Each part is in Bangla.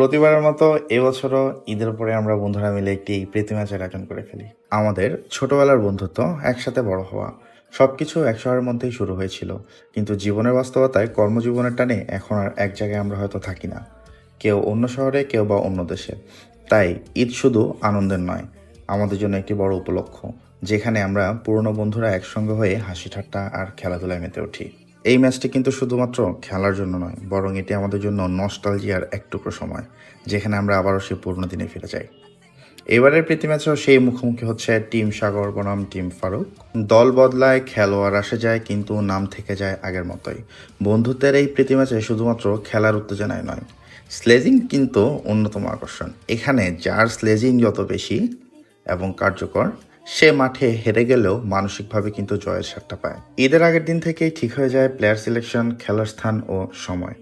প্রতিবারের মতো এবছরও ঈদের পরে আমরা বন্ধুরা মিলে একটি প্রীতি ম্যাচের আয়োজন করে ফেলি। আমাদের ছোটবেলার বন্ধুত্ব একসাথে বড় হওয়া সবকিছু এক শহরের মধ্যেই শুরু হয়েছিল। কিন্তু জীবনের বাস্তবতায় কর্মজীবনের টানে এখন আর এক জায়গায় আমরা হয়তো থাকি না। কেউ অন্য শহরে, কেউ বা অন্য দেশে। তাই ঈদ শুধু আনন্দের নয়, আমাদের জন্য একটি বড় উপলক্ষ, যেখানে আমরা পুরনো বন্ধুরা একসঙ্গে হয়ে হাসি ঠাট্টা আর খেলাধুলায় মেতে উঠি। এই ম্যাচটি কিন্তু শুধুমাত্র খেলার জন্য নয়, বরং এটি আমাদের জন্য নস্টালজিয়ার এক টুকরো সময়, যেখানে আমরা আবারও সেই পুরনো দিনে ফিরে যাই। এবারের প্রীতি ম্যাচেও সেই মুখোমুখি হচ্ছে টিম সাগর বনাম, টিম ফারুক। দল বদলায়, খেলোয়াড় আসে যায়, কিন্তু নাম থেকে যায় আগের মতোই। বন্ধুত্বের এই প্রীতি ম্যাচে শুধুমাত্র খেলার উত্তেজনায় নয়, স্লেজিং কিন্তু অন্যতম আকর্ষণ। এখানে যার স্লেজিং যত বেশি এবং কার্যকর সে মাঠে হেরে গেলেও মানসিকভাবে কিন্তু জয়ের স্বাদটা পায়। ঈদের আগের দিন থেকেই ঠিক হয়ে যায় প্লেয়ার সিলেকশন খেলার স্থান ও সময়।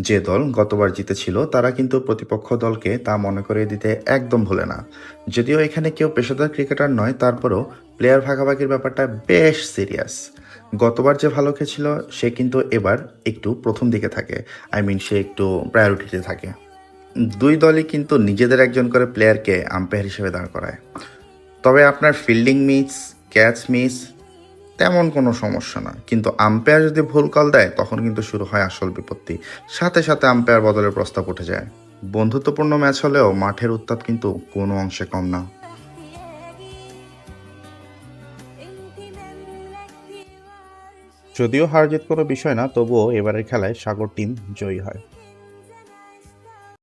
যে দল গতবার জিতেছিল, তারা কিন্তু প্রতিপক্ষ দলকে তা মনে করিয়ে দিতে একদম ভুলে না। যদিও এখানে কেউ পেশাদার ক্রিকেটার নয়, তারপরও প্লেয়ার ভাগাভাগির ব্যাপারটা বেশ সিরিয়াস গতবার যে ভালো খেলছিল, সে কিন্তু এবার একটু প্রথম দিকে থাকে। আই মিন সে একটু প্রায়োরিটিতে থাকে। দুই দলই কিন্তু নিজেদের একজন করে প্লেয়ারকে আম্পায়ার হিসেবে দাঁড় করায়। তবে আপনার ফিল্ডিং মিস ক্যাচ মিস তেমন কোনো সমস্যা না। কিন্তু আম্পায়ার যদি ভুল কল দেয়, তখন কিন্তু শুরু হয় আসল বিপত্তি। সাথে সাথে আম্পায়ার বদলের প্রস্তাব উঠে যায়। বন্ধুত্বপূর্ণ ম্যাচ হলেও মাঠের উত্তাপ কিন্তু কোনো অংশে কম না। যদিও হার জিত কোনো বিষয় না, তবুও এবারের খেলায় সাগর টিম জয়ী হয়।